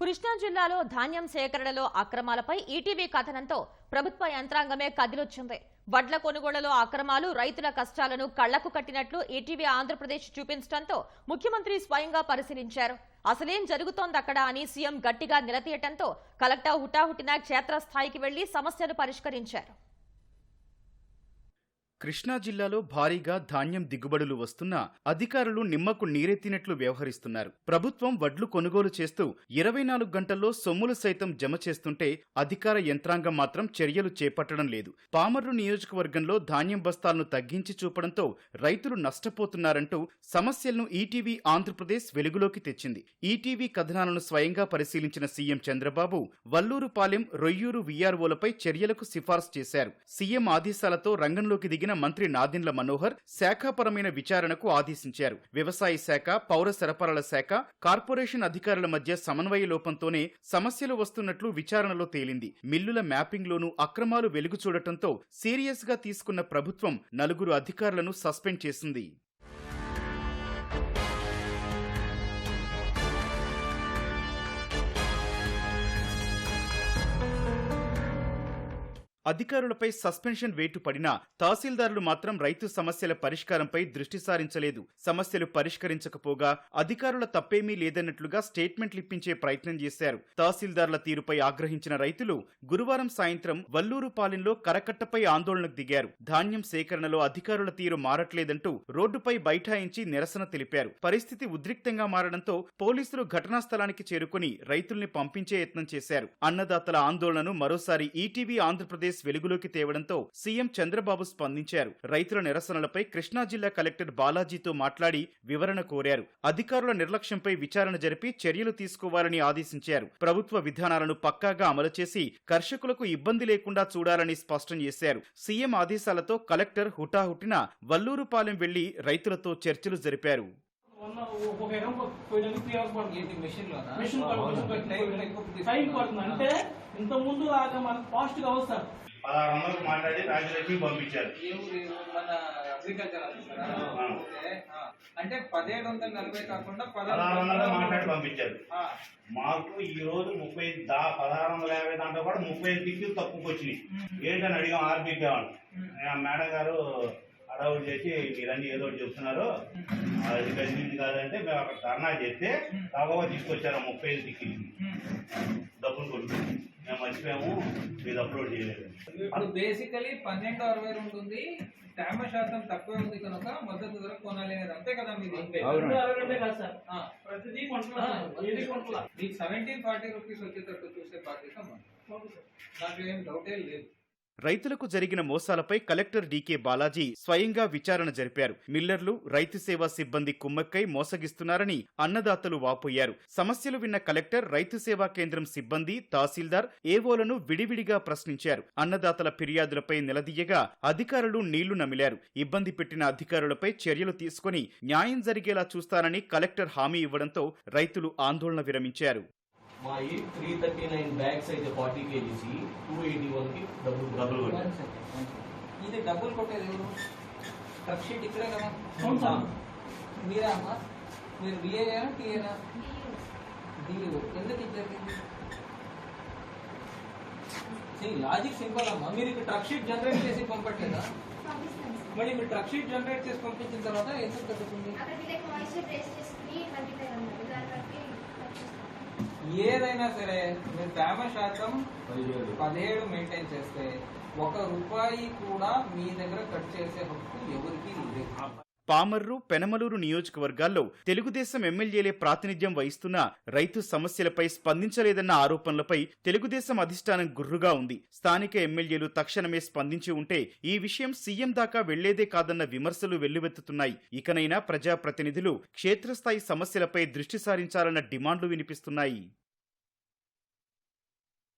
కృష్ణా జిల్లాలో ధాన్యం సేకరణలో అక్రమాలపై ఈటీవీ కథనంతో ప్రభుత్వ యంత్రాంగమే కదిలొచ్చింది. వడ్ల కొనుగోళ్ళలో అక్రమాలు రైతుల కష్టాలను కళ్ళకు కట్టినట్లు ఈటీవీ ఆంధ్రప్రదేశ్ చూపించడంతో ముఖ్యమంత్రి స్వయంగా పరిశీలించారు. అసలేం జరుగుతోందక్కడ అని సీఎం గట్టిగా నిలదీయటంతో కలెక్టర్ హుటాహుటిన క్షేత్రస్థాయికి వెళ్ళి సమస్యను పరిష్కరించారు. కృష్ణా జిల్లాలో భారీగా ధాన్యం దిగుబడులు వస్తున్నా అధికారులు నిమ్మకు నీరెత్తినట్లు వ్యవహరిస్తున్నారు. ప్రభుత్వం వడ్లు కొనుగోలు చేస్తూ ఇరవై నాలుగు గంటల్లో సొమ్ములు సైతం జమ చేస్తుంటే అధికార యంత్రాంగం మాత్రం చర్యలు చేపట్టడం లేదు. పామర్రు నియోజకవర్గంలో ధాన్యం బస్తాలను తగ్గించి చూపడంతో రైతులు నష్టపోతున్నారంటూ సమస్యలను ఈటీవీ ఆంధ్రప్రదేశ్ వెలుగులోకి తెచ్చింది. ఈటీవీ కథనాలను స్వయంగా పరిశీలించిన సీఎం చంద్రబాబు వల్లూరుపాలెం రొయ్యూరు వీఆర్ఓలపై చర్యలకు సిఫార్సు చేశారు. సీఎం ఆదేశాలతో రంగంలోకి దిగిన మంత్రి నాదిన్ల మనోహర్ శాఖాపరమైన విచారణకు ఆదేశించారు. వ్యవసాయ శాఖ పౌర సరఫరాల శాఖ కార్పొరేషన్ అధికారుల మధ్య సమన్వయ లోపంతోనే సమస్యలు వస్తున్నట్లు విచారణలో తేలింది. మిల్లుల మ్యాపింగ్లోనూ అక్రమాలు వెలుగు చూడటంతో సీరియస్గా తీసుకున్న ప్రభుత్వం నలుగురు అధికారులను సస్పెండ్ చేసింది. అధికారులపై సస్పెన్షన్ వేటు పడినా తహసీల్దారులు మాత్రం రైతు సమస్యల పరిష్కారంపై దృష్టి సారించలేదు. సమస్యలు పరిష్కరించకపోగా అధికారుల తప్పేమీ లేదన్నట్లుగా స్టేట్మెంట్లు ఇప్పించే ప్రయత్నం చేశారు. తహసీల్దార్ల తీరుపై ఆగ్రహించిన రైతులు గురువారం సాయంత్రం వల్లూరుపాలెంలో కరకట్టపై ఆందోళనకు దిగారు. ధాన్యం సేకరణలో అధికారుల తీరు మారట్లేదంటూ రోడ్డుపై బైఠాయించి నిరసన తెలిపారు. పరిస్థితి ఉద్రిక్తంగా మారడంతో పోలీసులు ఘటనా స్థలానికి చేరుకుని రైతుల్ని పంపించే యత్నం చేశారు. అన్నదాతల ఆందోళనను మరోసారి ఈటీవీ ఆంధ్రప్రదేశ్ వెలుగులోకి తేవడంతో సీఎం చంద్రబాబు స్పందించారు రైతుల నిరసనలపై కృష్ణా జిల్లా కలెక్టర్ బాలాజీతో మాట్లాడి వివరణ కోరారు అధికారుల నిర్లక్ష్యంపై విచారణ జరిపి చర్యలు తీసుకోవాలని ఆదేశించారు ప్రభుత్వ విధానాలను పక్కాగా అమలు చేసి కర్షకులకు ఇబ్బంది లేకుండా చూడాలని స్పష్టం చేశారు సీఎం ఆదేశాలతో కలెక్టర్ హుటాహుటిన వల్లూరుపాలెం వెళ్ళి రైతులతో చర్చలు జరిపారు మిషన్ టైం పడుతుంది. అంటే ఇంత ముందు లాగా మనకు ఫాస్ట్గా వస్తారు పదహారు వందలకు మాట్లాడి రాజలక్ష్మి పంపించారు. అంటే పదిహేడు వందల నలభై కాకుండా పదహారు వందలకు మాట్లాడి పంపించారు. మాకు ఈ రోజు ముప్పై దా పదహారు వందల యాభై దాంట్లో కూడా ముప్పై ఐదు టిక్కెట్లు తక్కువకి వచ్చినాయి ఏంటని అడిగాం ఆర్బీకే వాళ్ళు. ఆ మేడం గారు అడవులు చేసి మీరన్నీ ఏదో ఒకటి చెప్తున్నారు. అది కలిసింది కాదంటే మేము అక్కడ ధర్నా చేస్తే కాగోవా తీసుకొచ్చారు ముప్పై ఐదు టిక్కెట్లు డబ్బులు కొట్టి మేము మర్చిపోయాము మీరు అప్లోడ్ చేయలేదు. ఇప్పుడు బేసికలీ పన్నెండు అరవై రెండు ఉంది తేమ శాతం తక్కువ ఉంది కనుక మద్దతు ధర కొనాలి అనేది అంతే కదా మీది? ఆ. ప్రతిదీ మీకు సెవెంటీన్ ఫార్టీ రూపీస్ వచ్చేటట్టు చూసే బాధ్యత. దాంట్లో ఏం డౌటే లేదు. రైతులకు జరిగిన మోసాలపై కలెక్టర్ డీకే బాలాజీ స్వయంగా విచారణ జరిపారు. మిల్లర్లు రైతు సేవా సిబ్బంది కుమ్మక్కై మోసగిస్తున్నారని అన్నదాతలు వాపోయారు. సమస్యలు విన్న కలెక్టర్ రైతు సేవా కేంద్రం సిబ్బంది తహసీల్దార్ ఏవోలను విడివిడిగా ప్రశ్నించారు. అన్నదాతల ఫిర్యాదులపై నిలదీయగా అధికారులు నీళ్ళు నమిలారు. ఇబ్బంది పెట్టిన అధికారులపై చర్యలు తీసుకుని న్యాయం జరిగేలా చూస్తానని కలెక్టర్ హామీ ఇవ్వడంతో రైతులు ఆందోళన విరమించారు. మా ఈ త్రీ థర్టీ నైన్ బ్యాగ్స్ అయితే ఫార్టీ కేజీస్ టూ ఎయిటీ వన్కి డబ్బులు డబ్బులు కొట్టారు. కొట్టారు. One second, one second. ఇది డబ్బులు కొట్టేది ఎవరు ట్రక్ షీట్ ఇక్కడే కదా అవును సార్. మీరా అమ్మా మీరు డిఏనా టీఏనా డిఓ ఎందుకు ఇది జరిగింది లాజిక్ సింపుల్ అమ్మా మీరు ఇక్కడ ట్రక్ షీట్ జనరేట్ చేసి పంపట్లేదా మరి మీరు ట్రక్ షీట్ జనరేట్ చేసి పంపించిన తర్వాత ఎందుకు తగ్గుతుంది ఏదైనా సరే మీరు తేమ శాతం పదిహేడు. మెయింటైన్ చేస్తే ఒక రూపాయి కూడా మీ దగ్గర కట్ చేసే హక్కు ఎవరికీ లేదు. పామర్రు పెనమలూరు నియోజకవర్గాల్లో తెలుగుదేశం ఎమ్మెల్యేలే ప్రాతినిధ్యం వహిస్తున్న రైతు సమస్యలపై స్పందించలేదన్న ఆరోపణలపై తెలుగుదేశం అధిష్టానం గుర్రుగా ఉంది. స్థానిక ఎమ్మెల్యేలు తక్షణమే స్పందించి ఉంటే ఈ విషయం సీఎం దాకా వెళ్ళేదే కాదన్న విమర్శలు వెల్లువెత్తుతున్నాయి. ఇకనైనా ప్రజాప్రతినిధులు క్షేత్రస్థాయి సమస్యలపై దృష్టి సారించాలన్న డిమాండ్లు వినిపిస్తున్నాయి.